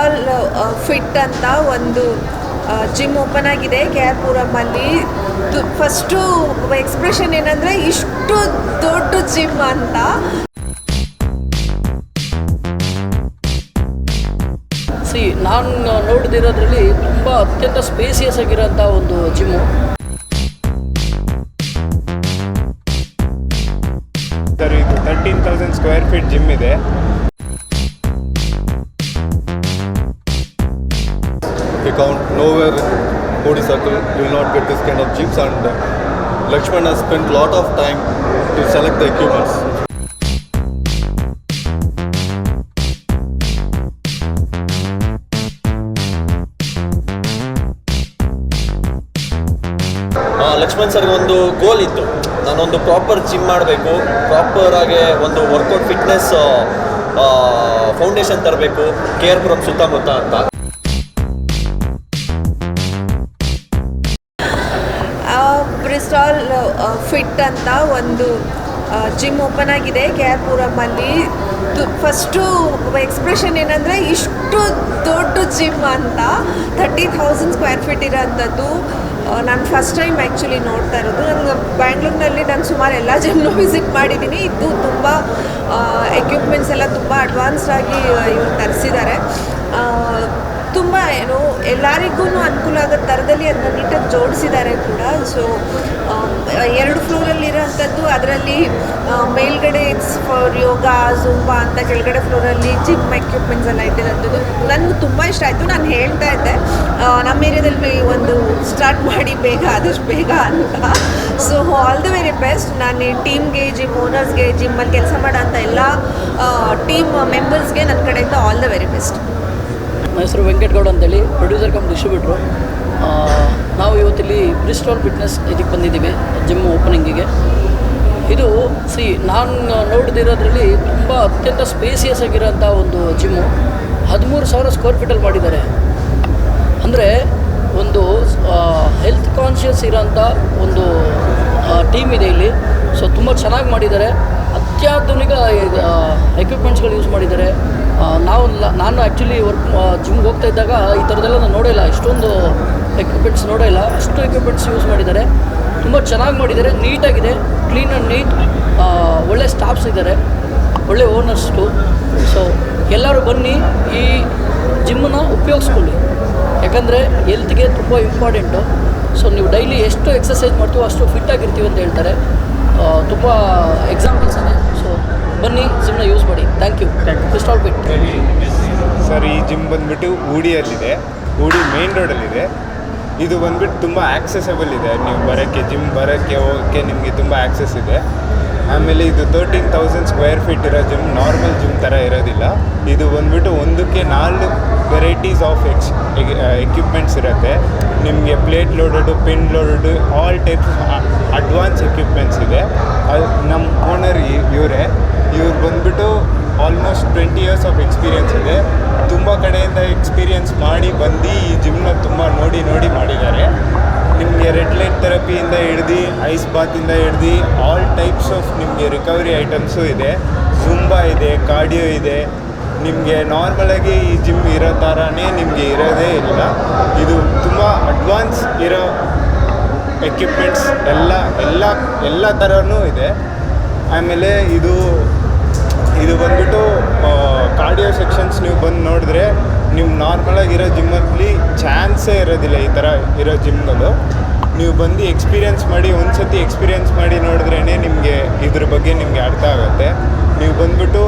ಬ್ರಿಸ್ಟಾಲ್ fit ಅಂತ ಒಂದು gym open ಆಗಿದೆ ಕೆ ಆರ್ ಪುರಮಲ್ಲಿ ಫಸ್ಟು ಎಕ್ಸ್ಪ್ರೆಷನ್ ಏನಂದರೆ ಇಷ್ಟು ದೊಡ್ಡ ಜಿಮ್ ಅಂತ. ಸಿ ನಾನು ನೋಡಿದಿರೋದ್ರಲ್ಲಿ ತುಂಬ ಅತ್ಯಂತ ಸ್ಪೇಸಿಯಸ್ ಆಗಿರೋಂಥ ಒಂದು ಜಿಮ್ಮು ಸರ್ ಇದು thirteen thousand square feet gym ಇದೆ. If you count nowhere in Podi Circle, you will not get this kind of jeeps and uh, Lakshman has spent lot of time to select the equipments. Lakshman ಸರ್ಗೆ ಒಂದು ಗೋಲ್ ಇತ್ತು ನಾನೊಂದು proper gym ಮಾಡಬೇಕು proper ಆಗಿ ಒಂದು workout fitness foundation ತರಬೇಕು K R Puram ಸುತ್ತಮುತ್ತ ಅಂತ ಫಿಟ್ ಅಂತ ಒಂದು ಜಿಮ್ ಓಪನ್ ಆಗಿದೆ. ಕೆ ಆರ್ ಪುರಮಲ್ಲಿ. ಫಸ್ಟು ಎಕ್ಸ್ಪ್ರೆಷನ್ ಏನಂದರೆ ಇಷ್ಟು ದೊಡ್ಡ ಜಿಮ್ ಅಂತ. ತರ್ಟಿ ಥೌಸಂಡ್ ಸ್ಕ್ವೇರ್ ಫೀಟ್ ಇರೋಂಥದ್ದು. ನಾನು ಫಸ್ಟ್ ಟೈಮ್ ಆ್ಯಕ್ಚುಲಿ ನೋಡ್ತಾ ಇರೋದು. ನನಗೆ ಬ್ಯಾಂಗ್ಳೂರಿನಲ್ಲಿ ನಾನು ಸುಮಾರು ಎಲ್ಲ ಜಿಮ್ನು ವಿಸಿಟ್ ಮಾಡಿದ್ದೀನಿ ಇದು ತುಂಬ ಎಕ್ವಿಪ್ಮೆಂಟ್ಸ್ ಎಲ್ಲ ತುಂಬ ಅಡ್ವಾನ್ಸ್ಡ್ ಆಗಿ ಇವ್ರು ತರಿಸಿದ್ದಾರೆ. ತುಂಬ ಏನು ಎಲ್ಲರಿಗೂ ಅನುಕೂಲ ಆಗೋ ಥರದಲ್ಲಿ ಅದನ್ನ ನೀಟಾಗಿ ಜೋಡಿಸಿದ್ದಾರೆ ಕೂಡ. ಸೊ ಎರಡು ಫ್ಲೋರಲ್ಲಿರೋಂಥದ್ದು ಅದರಲ್ಲಿ ಮೇಲ್ಗಡೆ ಇಟ್ಸ್ ಫಾರ್ ಯೋಗ ಜುಂಬಾ ಅಂತ ಕೆಳಗಡೆ ಫ್ಲೋರಲ್ಲಿ ಜಿಮ್ ಎಕ್ವಿಪ್ಮೆಂಟ್ಸ್ ಎಲ್ಲ ಇದ್ದಿರೋಂಥದ್ದು ನನಗೆ ತುಂಬ ಇಷ್ಟ ಆಯಿತು. ನಾನು ಹೇಳ್ತಾ ಇದ್ದೆ ನಮ್ಮ ಏರಿಯಾದಲ್ಲಿ ಒಂದು ಸ್ಟಾರ್ಟ್ ಮಾಡಿ ಬೇಗ, ಆದಷ್ಟು ಬೇಗ ಅಂತ. So all the very best ನಾನು ಈ ಟೀಮ್ಗೆ ಜಿಮ್ ಓನರ್ಸ್ಗೆ ಜಿಮ್ಮಲ್ಲಿ ಕೆಲಸ ಮಾಡೋ ಅಂಥ ಎಲ್ಲ ಟೀಮ್ ಮೆಂಬರ್ಸ್ಗೆ ನನ್ನ ಕಡೆಯಿಂದ ಆಲ್ ದ ವೆರಿ ಬೆಸ್ಟ್ ನನ್ನ ಹೆಸರು ವೆಂಕಟಗೌಡ ಅಂತೇಳಿ ಪ್ರೊಡ್ಯೂಸರ್ ಕಮ್ ಡಿಸ್ಟ್ರಿಬ್ಯೂಟ್ರು ನಾವು ಇವತ್ತಿಲ್ಲಿ ಬ್ರಿಸ್ಟಾಲ್ ಫಿಟ್ನೆಸ್ ಇದಕ್ಕೆ ಬಂದಿದ್ದೀವಿ ಜಿಮ್ ಓಪನಿಂಗಿಗೆ ಇದು ಸಿ ನಾನು ನೋಡಿದಿರೋದ್ರಲ್ಲಿ ತುಂಬ ಅತ್ಯಂತ ಸ್ಪೇಸಿಯಸ್ ಆಗಿರೋಂಥ ಒಂದು ಜಿಮ್ಮು ಹದಿಮೂರು ಸಾವಿರ ಸ್ಕ್ವೇರ್ ಫೀಟಲ್ಲಿ ಮಾಡಿದ್ದಾರೆ. ಅಂದರೆ ಒಂದು ಹೆಲ್ತ್ ಕಾನ್ಷಿಯಸ್ ಇರೋಂಥ ಒಂದು ಟೀಮ್ ಇದೆ ಇಲ್ಲಿ. ಸೊ ತುಂಬ ಚೆನ್ನಾಗಿ ಮಾಡಿದ್ದಾರೆ. ಅತ್ಯಾಧುನಿಕ ಎಕ್ವಿಪ್ಮೆಂಟ್ಸ್ಗಳು ಯೂಸ್ ಮಾಡಿದ್ದಾರೆ. ನಾವು ನಾನು ಆ್ಯಕ್ಚುಲಿ ವರ್ಕ್ ಜಿಮ್ಗೆ ಹೋಗ್ತಾ ಇದ್ದಾಗ ಈ ಥರದ್ದೆಲ್ಲ ನಾನು ನೋಡಿಲ್ಲ ಇಷ್ಟೊಂದು ಎಕ್ವಿಪ್ಮೆಂಟ್ಸ್ ನೋಡಿಲ್ಲ ಅಷ್ಟು ಎಕ್ವಿಪ್ಮೆಂಟ್ಸ್ ಯೂಸ್ ಮಾಡಿದ್ದಾರೆ. ತುಂಬ ಚೆನ್ನಾಗಿ ಮಾಡಿದ್ದಾರೆ. ನೀಟಾಗಿದೆ. ಕ್ಲೀನ್ ಆ್ಯಂಡ್ ನೀಟ್ ಒಳ್ಳೆ ಸ್ಟಾಫ್ಸ್ ಇದ್ದಾರೆ. ಒಳ್ಳೆ ಓನರ್ಸ್ಟು ಸೊ ಎಲ್ಲರೂ ಬನ್ನಿ ಈ ಜಿಮ್ಮನ್ನ ಉಪಯೋಗಿಸ್ಕೊಳ್ಳಿ. ಯಾಕಂದರೆ ಹೆಲ್ತ್ಗೆ ತುಂಬ ಇಂಪಾರ್ಟೆಂಟು ಸೊ ನೀವು ಡೈಲಿ ಎಷ್ಟು ಎಕ್ಸಸೈಸ್ ಮಾಡ್ತೀವೋ ಅಷ್ಟು ಫಿಟ್ ಆಗಿರ್ತೀವಿ ಅಂತ ಹೇಳ್ತಾರೆ. ತುಂಬ ಎಕ್ಸಾಂಪಲ್ಸ್ ಇದೆ ಬನ್ನಿ ಸುಮ್ಮನೆ ಯೂಸ್ ಮಾಡಿ. ಥ್ಯಾಂಕ್ ಯು ಫಿಟ್ ಸರ್ ಈ ಜಿಮ್ ಬಂದ್ಬಿಟ್ಟು ಊಡಿಯಲ್ಲಿದೆ. ಊಡಿ ಮೇನ್ ರೋಡಲ್ಲಿದೆ ಇದು ಬಂದ್ಬಿಟ್ಟು ತುಂಬ ಆಕ್ಸೆಸಬಲ್ ಇದೆ. ನೀವು ಬರೋಕ್ಕೆ ಜಿಮ್ ಬರೋಕ್ಕೆ ಹೋಗೋಕ್ಕೆ ನಿಮಗೆ ತುಂಬ ಆಕ್ಸೆಸ್ ಇದೆ. ಆಮೇಲೆ ಇದು ತರ್ಟೀನ್ ತೌಸಂಡ್ ಸ್ಕ್ವೇರ್ ಫೀಟ್ ಇರೋ ಜಿಮ್ ನಾರ್ಮಲ್ ಜಿಮ್ ಥರ ಇರೋದಿಲ್ಲ. ಇದು ಬಂದ್ಬಿಟ್ಟು ಒಂದಕ್ಕೆ ನಾಲ್ಕು ವೆರೈಟೀಸ್ ಆಫ್ ಎಕ್ಸ್ ಎಕ್ವಿಪ್ಮೆಂಟ್ಸ್ ಇರುತ್ತೆ. ನಿಮಗೆ plate loaded pin loaded all types advance equipments ಇದೆ. ಅದು ನಮ್ಮ ಓನರ್ ಇವರೇ ಇವ್ರು ಬಂದ್ಬಿಟ್ಟು almost twenty years of experience ಇದೆ. ತುಂಬ ಕಡೆಯಿಂದ ಎಕ್ಸ್ಪೀರಿಯನ್ಸ್ ಮಾಡಿ, ಬಂದು ಈ ಜಿಮ್ನ ತುಂಬ ನೋಡಿ ನೋಡಿ ಮಾಡಿದ್ದಾರೆ. ನಿಮಗೆ ರೆಡ್ ಲೈಟ್ ಥೆರಪಿಯಿಂದ ಹಿಡ್ದು ಐಸ್ ಬಾತಿಂದ ಹಿಡ್ದು ಆಲ್ ಟೈಪ್ಸ್ ಆಫ್ ನಿಮಗೆ ರಿಕವರಿ ಐಟಮ್ಸು ಇದೆ. ಜುಂಬಾ ಇದೆ ಕಾರ್ಡಿಯೋ ಇದೆ. ನಿಮಗೆ ನಾರ್ಮಲಾಗಿ ಈ ಜಿಮ್ ಇರೋ ಥರನೇ ನಿಮಗೆ ಇರೋದೇ ಇಲ್ಲ. ಇದು ತುಂಬ ಅಡ್ವಾನ್ಸ್ ಇರೋ ಎಕ್ವಿಪ್ಮೆಂಟ್ಸ್ ಎಲ್ಲ ಎಲ್ಲ ಎಲ್ಲ ಥರನೂ ಇದೆ. ಆಮೇಲೆ ಇದು ಇದು ಬಂದ್ಬಿಟ್ಟು ಕಾರ್ಡಿಯೋ ಸೆಕ್ಷನ್ಸ್ ನೀವು ಬಂದು ನೋಡಿದ್ರೆ ನೀವು ನಾರ್ಮಲಾಗಿರೋ ಜಿಮ್ಮಲ್ಲಿ ಚಾನ್ಸೇ ಇರೋದಿಲ್ಲ ಈ ಥರ ಇರೋ ಜಿಮ್ಗಳು ನೀವು ಬಂದು ಎಕ್ಸ್ಪೀರಿಯನ್ಸ್ ಮಾಡಿ ಒಂದು ಸತಿ ಎಕ್ಸ್ಪೀರಿಯನ್ಸ್ ಮಾಡಿ ನೋಡಿದ್ರೇ ನಿಮಗೆ ಇದ್ರ ಬಗ್ಗೆ ನಿಮಗೆ ಅರ್ಥ ಆಗುತ್ತೆ. ನೀವು ಬಂದ್ಬಿಟ್ಟು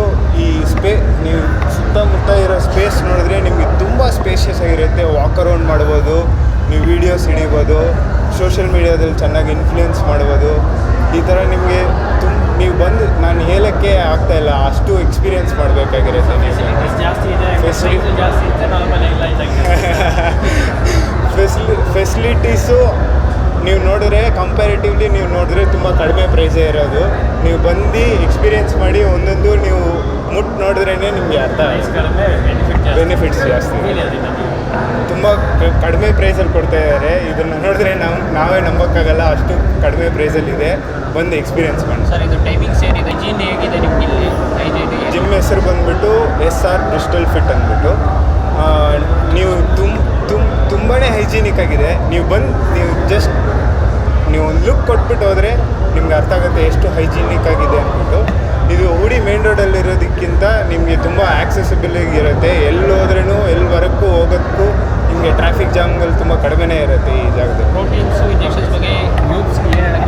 ಈ ಸ್ಪೇ, ನೀವು ಸುತ್ತಮುತ್ತ ಇರೋ ಸ್ಪೇಸ್ ನೋಡಿದ್ರೆ ನಿಮಗೆ ತುಂಬ ಸ್ಪೇಷಿಯಸ್ ಆಗಿರುತ್ತೆ. ವಾಕ್ ಅರೌಂಡ್ ಮಾಡ್ಬೋದು, ನೀವು ವೀಡಿಯೋಸ್ ಹಿಡಿಬೋದು ಸೋಷಿಯಲ್ ಮೀಡಿಯಾದಲ್ಲಿ ಚೆನ್ನಾಗಿ ಇನ್ಫ್ಲೂಯೆನ್ಸ್ ಮಾಡ್ಬೋದು. ಈ ಥರ ನಿಮಗೆ ತುಂಬ ನೀವು ಬಂದು ನಾನು ಹೇಳೋಕ್ಕೆ ಆಗ್ತಾ ಇಲ್ಲ ಅಷ್ಟು ಎಕ್ಸ್ಪೀರಿಯನ್ಸ್ ಮಾಡಬೇಕಾಗಿರುತ್ತೆ ಫೆಸಿಲಿ ಫೆಸಿಲಿಟೀಸು ನೀವು ನೋಡಿದ್ರೆ ಕಂಪ್ಯಾರಿಟಿವ್ಲಿ ನೀವು ನೋಡಿದ್ರೆ ತುಂಬ ಕಡಿಮೆ ಪ್ರೈಸೇ ಇರೋದು. ನೀವು ಬಂದು ಎಕ್ಸ್ಪೀರಿಯೆನ್ಸ್ ಮಾಡಿ ಒಂದೊಂದು ನೀವು ಮುಟ್ಟು ನೋಡಿದ್ರೇ ನಿಮಗೆ ಅರ್ಥ ಬೆನಿಫಿಟ್ಸ್ ಜಾಸ್ತಿ. ತುಂಬ ಕಡಿಮೆ ಪ್ರೈಸಲ್ಲಿ ಕೊಡ್ತಾ ಇದ್ದಾರೆ. ಇದನ್ನು ನೋಡಿದ್ರೆ ನಾವು ನಾವೇ ನಂಬೋಕ್ಕಾಗಲ್ಲ ಅಷ್ಟು ಕಡಿಮೆ ಪ್ರೈಸಲ್ಲಿದೆ ಬಂದು ಎಕ್ಸ್ಪೀರಿಯನ್ಸ್ ಮಾಡಿ. ಸರ್ ಇದು ಟೈಮಿಂಗ್ಸ್ ಏನಿದೆ? ಜಿಮ್ ಹೇಗಿದೆ ನಿಮ್ಗೆ ಇಲ್ಲಿ? ಜಿಮ್ ಹೆಸರು ಬಂದ್ಬಿಟ್ಟು ಎಸ್ ಆರ್ ಕ್ರಿಸ್ಟಲ್ ಫಿಟ್ ಅಂದ್ಬಿಟ್ಟು. ನೀವು ತುಂಬ ತುಂಬ ತುಂಬಾ ಹೈಜೀನಿಕ್ ಆಗಿದೆ. ನೀವು ಬಂದು ನೀವು ಜಸ್ಟ್ ನೀವು ಒಂದು ಲುಕ್ ಕೊಟ್ಬಿಟ್ಟು ಹೋದರೆ ನಿಮ್ಗೆ ಅರ್ಥ ಆಗುತ್ತೆ ಎಷ್ಟು ಹೈಜೀನಿಕ್ ಆಗಿದೆ ಅಂದ್ಬಿಟ್ಟು. ಇದು ಉಡಿ ಮೇನ್ ರೋಡಲ್ಲಿರೋದಕ್ಕಿಂತ ನಿಮಗೆ ತುಂಬ ಆ್ಯಕ್ಸೆಸಿಬಲ್ ಇರುತ್ತೆ ಎಲ್ಲಿ ಹೋದ್ರೂ ಎಲ್ಲಿವರೆಗೂ ಹೋಗೋದಕ್ಕೂ ನಿಮಗೆ ಟ್ರಾಫಿಕ್ ಜಾಮ್ಗಳು ತುಂಬ ಕಡಿಮೆನೇ ಇರುತ್ತೆ ಈ ಜಾಗದಲ್ಲಿ. ಪ್ರೋಟೀನ್ಸು ಇಂಜೆಕ್ಷನ್ಸ್ ಬಗ್ಗೆ ಯೂತ್ಸ್ಗೆ ಏನು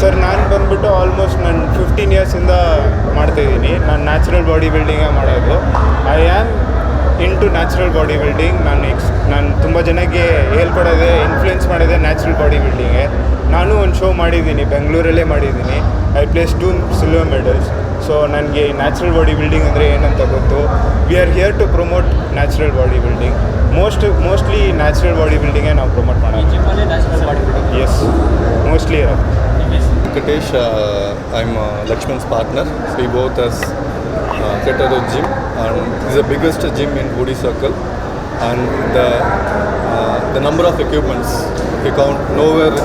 ಸರ್ ನಾನು ಬಂದ್ಬಿಟ್ಟು ಆಲ್ಮೋಸ್ಟ್ ನಾನು ಫಿಫ್ಟೀನ್ ಇಯರ್ಸಿಂದ ಮಾಡ್ತಾಯಿದ್ದೀನಿ ನಾನು ನ್ಯಾಚುರಲ್ ಬಾಡಿ ಬಿಲ್ಡಿಂಗೇ ಮಾಡೋದು. I am in to natural body building ನಾನು ಎಕ್ಸ್ ನಾನು ತುಂಬ ಜನಕ್ಕೆ ಹೇಳ್ಕೊಡೋದೆ ಇನ್ಫ್ಲುಯೆನ್ಸ್ ಮಾಡೋದೆ ನ್ಯಾಚುರಲ್ ಬಾಡಿ ಬಿಲ್ಡಿಂಗೇ ನಾನು ಒಂದು ಶೋ ಮಾಡಿದ್ದೀನಿ ಬೆಂಗಳೂರಲ್ಲೇ ಮಾಡಿದ್ದೀನಿ. I place two silver medals so ನನಗೆ ಈ ನ್ಯಾಚುರಲ್ ಬಾಡಿ ಬಿಲ್ಡಿಂಗ್ ಅಂದರೆ ಏನಂತ ಗೊತ್ತು? We are here to promote natural body building most mostly natural body ಬಿಲ್ಡಿಂಗೇ ನಾವು ಪ್ರಮೋಟ್ ಮಾಡೋದು. Yes mostly Venkatesh I am Lakshman's partner so ಈ both us ಕೆಟರ್ gym and is the biggest gym in Gudi circle and the the number of equipments count no where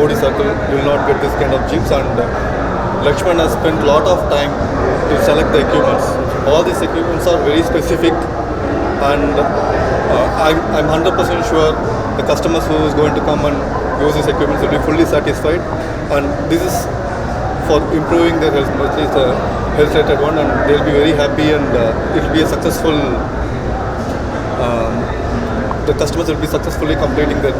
Gudi circle will not get this kind of gyms and Lakshman has spent a lot of time to select the equipments. All these equipments are very specific and uh, I'm, I'm 100% sure the customers who is going to come and use these equipments will be fully satisfied and this is for improving their health, mostly it's a health related one and they'll be very happy and uh, it will be a successful um, the customers will be successfully completing their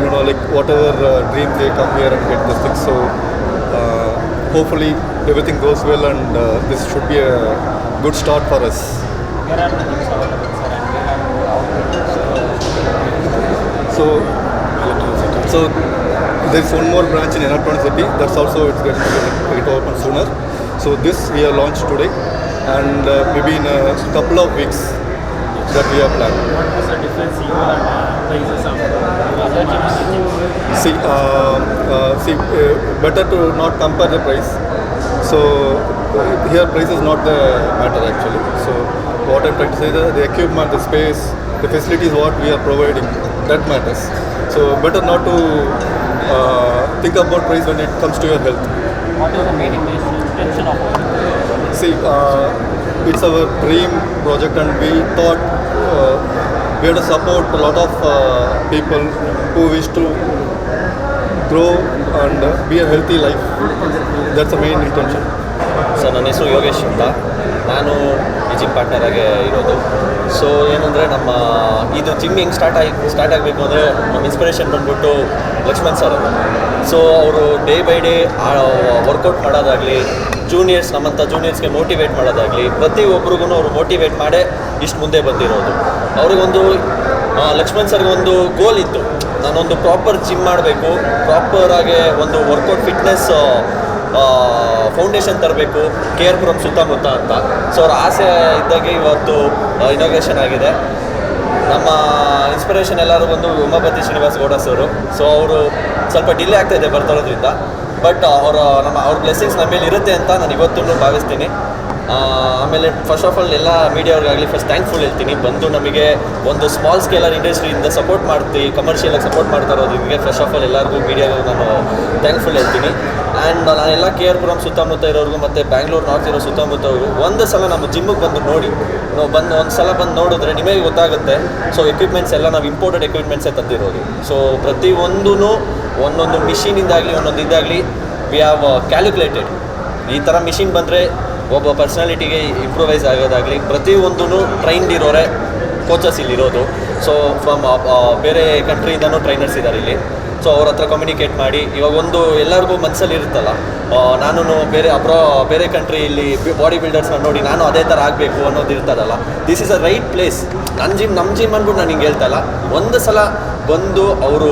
you know like whatever uh, dreams they come here and get the thing so hopefully everything goes well and uh, this should be a good start for us So, so there is one more branch in Electronic City. That's also it's going to open sooner. So this we have launched today, and uh, maybe in a couple of weeks that we have planned. What was the difference and uh, prices of? See, uh, uh, see, uh, better to not compare the price. So uh, here price is not the matter actually. So what I'm trying to say is the equipment, the space, the facilities what we are providing that matters. So better not to uh, think about price when it comes to your health. What is the main intention intention of it? See, uh, it's our dream project, and we thought uh, we have to support a lot of uh, people who wish to grow and uh, be a healthy life. That's the main intention. Sir ನನ್ನ ಹೆಸರು ಯೋಗೇಶ್ ಅಂತ ನಾನು ಈ gym partner ಆಗಿ ಇರೋದು so ಏನಂದರೆ ನಮ್ಮ ಇದು ಜಿಮ್ ಹೆಂಗೆ ಸ್ಟಾರ್ಟ್ ಆಗಿ ಸ್ಟಾರ್ಟ್ ಆಗಬೇಕು ಅಂದರೆ ನಮ್ಮ ಇನ್ಸ್ಪಿರೇಷನ್ ಬಂದ್ಬಿಟ್ಟು ಲಕ್ಷ್ಮಣ್ ಸರ್ ಅವರು ಸೊ ಅವರು ಡೇ ಬೈ ಡೇ ವರ್ಕೌಟ್ ಮಾಡೋದಾಗಲಿ ಜೂನಿಯರ್ಸ್ ನಮ್ಮಂಥ ಜೂನಿಯರ್ಸ್ಗೆ ಮೋಟಿವೇಟ್ ಮಾಡೋದಾಗಲಿ ಪ್ರತಿಯೊಬ್ಬರಿಗೂ ಅವರು ಮೋಟಿವೇಟ್ ಮಾಡೇ ಇಷ್ಟು ಮುಂದೆ ಬಂದಿರೋದು ಅವ್ರಿಗೊಂದು ಲಕ್ಷ್ಮಣ್ ಸರ್ಗೆ ಒಂದು ಗೋಲ್ ಇತ್ತು. ನಾನೊಂದು ಪ್ರಾಪರ್ ಜಿಮ್ ಮಾಡಬೇಕು ಪ್ರಾಪರ್ ಆಗಿ ಒಂದು ವರ್ಕೌಟ್ ಫಿಟ್ನೆಸ್ ಫೌಂಡೇಶನ್ ತರಬೇಕು ಕೆ ಆರ್ ಪುರಂ ಸುತ್ತಮುತ್ತ ಅಂತ. ಸೊ ಅವ್ರ ಆಸೆ ಇದ್ದಾಗೆ ಇವತ್ತು ಇನಾಗ್ರೇಷನ್ ಆಗಿದೆ. ನಮ್ಮ ಇನ್ಸ್ಪಿರೇಷನ್ ಎಲ್ಲರೂ ಬಂದು ಉಮಾಪತಿ ಶ್ರೀನಿವಾಸ್ ಗೌಡ ಸರು. ಸೊ ಅವರು ಸ್ವಲ್ಪ ಡಿಲೇ ಆಗ್ತಾ ಇದೆ ಬರ್ತಾ ಇರೋದ್ರಿಂದ. ಬಟ್ ಅವರ, ನಮ್ಮ, ಅವ್ರ ಬ್ಲೆಸ್ಸಿಂಗ್ಸ್ ನಮ್ಮ ಮೇಲೆ ಇರುತ್ತೆ ಅಂತ ನಾನು ಇವತ್ತೂ ಭಾವಿಸ್ತೀನಿ. ಆಮೇಲೆ ಫಸ್ಟ್ ಆಫ್ ಆಲ್ ಎಲ್ಲ ಮೀಡಿಯಾವ್ರಿಗಾಗಲಿ ಫಸ್ಟ್ ಥ್ಯಾಂಕ್ಫುಲ್ ಹೇಳ್ತೀನಿ. ಬಂದು ನಮಗೆ ಒಂದು ಸ್ಮಾಲ್ ಸ್ಕೇಲರ್ ಇಂಡಸ್ಟ್ರಿಯಿಂದ ಸಪೋರ್ಟ್ ಮಾಡ್ತೀವಿ ಕಮರ್ಷಿಯಲಾಗಿ ಸಪೋರ್ಟ್ ಮಾಡ್ತಾ ನಿಮಗೆ ಫಸ್ಟ್ ಆಫ್ ಆಲ್ ಎಲ್ಲರಿಗೂ ಮೀಡಿಯಾಗೂ ನಾನು ಥ್ಯಾಂಕ್ಫುಲ್ ಹೇಳ್ತೀನಿ. ಆ್ಯಂಡ್ ನಾನೆಲ್ಲ ಕೆ ಆರ್ ಪುರಂ ಸುತ್ತಮುತ್ತ ಇರೋರಿಗೂ ಮತ್ತು ಬ್ಯಾಂಗ್ಳೂರು ನಾರ್ತ್ ಇರೋ ಸುತ್ತಮುತ್ತ ಒಂದು ಸಲ ನಮ್ಮ ಜಿಮ್ಮಿಗೆ ಬಂದು ನೋಡಿ, ನಾವು ಬಂದು ಒಂದು ಸಲ ಬಂದು ನೋಡಿದ್ರೆ ನಿಮಗೆ ಗೊತ್ತಾಗುತ್ತೆ. ಸೊ ಎಕ್ವಿಪ್ಮೆಂಟ್ಸ್ ಎಲ್ಲ ನಾವು ಇಂಪೋರ್ಟೆಡ್ ಎಕ್ವಿಪ್ಮೆಂಟ್ಸೇ ತಂದಿರೋದು. ಸೊ ಪ್ರತಿಯೊಂದೂ ಒಂದೊಂದು ಮಿಷಿನಿಂದಾಗಲಿ ಒಂದೊಂದು ಇದಾಗಲಿ ವಿ ಹ್ಯಾವ್ ಕ್ಯಾಲ್ಕುಲೇಟೆಡ್ ಈ ಥರ ಮಿಷಿನ್ ಬಂದರೆ ಒಬ್ಬ ಪರ್ಸ್ನಾಲಿಟಿಗೆ ಇಂಪ್ರೂವೈಸ್ ಆಗೋದಾಗಲಿ ಪ್ರತಿಯೊಂದೂ ಟ್ರೈನ್ಡ್ ಇರೋರೆ ಕೋಚಸ್ ಇಲ್ಲಿರೋದು. ಸೊ ಫ್ರಮ್ ಬೇರೆ ಕಂಟ್ರಿಯಿಂದನೂ ಟ್ರೈನರ್ಸ್ ಇದ್ದಾರೆ ಇಲ್ಲಿ. ಸೊ ಅವ್ರ ಹತ್ರ ಕಮ್ಯುನಿಕೇಟ್ ಮಾಡಿ, ಇವಾಗ ಒಂದು ಎಲ್ಲರಿಗೂ ಮನಸ್ಸಲ್ಲಿ ಇರುತ್ತಲ್ಲ ನಾನು ಬೇರೆ ಅಪ್ರೋ ಬೇರೆ ಕಂಟ್ರಿ ಇಲ್ಲಿ ಬಾಡಿ ಬಿಲ್ಡರ್ಸ್ನ ನೋಡಿ ನಾನು ಅದೇ ಥರ ಆಗಬೇಕು ಅನ್ನೋದು ಇರ್ತದಲ್ಲ. This is a right place ನನ್ನ ಜಿಮ್ ನಮ್ಮ ಜಿಮ್ ಅಂದ್ಬಿಟ್ಟು ನಾನು ಹಿಂಗೆ ಹೇಳ್ತಲ್ಲ ಒಂದು ಸಲ ಬಂದು ಅವರು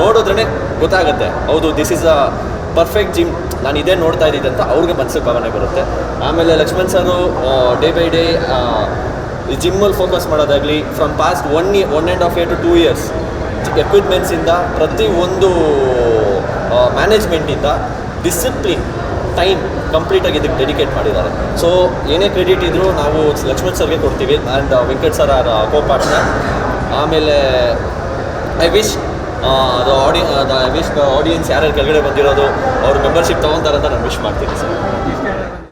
ನೋಡಿದ್ರೇ ಗೊತ್ತಾಗುತ್ತೆ. ಹೌದು this is a perfect gym ನಾನು ಇದೇ ನೋಡ್ತಾ ಇದ್ದಿದ್ದೆ ಅಂತ ಅವ್ರಿಗೆ ಮನಸ್ಸಿಗೆ ಭಾವನೆ ಬರುತ್ತೆ. ಆಮೇಲೆ Lakshman sir day by day ಜಿಮ್ಮಲ್ಲಿ focus ಮಾಡೋದಾಗಲಿ from past one one and half year to two years ಎಕ್ವಿಪ್ಮೆಂಟ್ಸಿಂದ ಪ್ರತಿ ಒಂದು ಮ್ಯಾನೇಜ್ಮೆಂಟಿಂದ ಡಿಸಿಪ್ಲಿನ್ ಟೈಮ್ ಕಂಪ್ಲೀಟಾಗಿ ಇದಕ್ಕೆ ಡೆಡಿಕೇಟ್ ಮಾಡಿದ್ದಾರೆ. ಸೊ ಏನೇ ಕ್ರೆಡಿಟ್ ಇದ್ದರೂ ನಾವು ಲಕ್ಷ್ಮಣ್ ಸರ್ಗೆ ಕೊಡ್ತೀವಿ. ಆ್ಯಂಡ್ ವೆಂಕಟ್ ಸರ್ ಆರ್ ಕೋಪಾಟ್ನ ಆಮೇಲೆ ಐ ವಿಶ್ ಅದು ಆಡಿ ಐ ವಿಶ್ ಆಡಿಯನ್ಸ್ ಯಾರ್ಯಾರು ಕೆಳಗಡೆ ಬಂದಿರೋದು, ಅವ್ರ ಮೆಂಬರ್ಶಿಪ್ ತೊಗೊತಾರೆ ಅಂತ ನಾನು ವಿಶ್ ಮಾಡ್ತೀನಿ ಸರ್.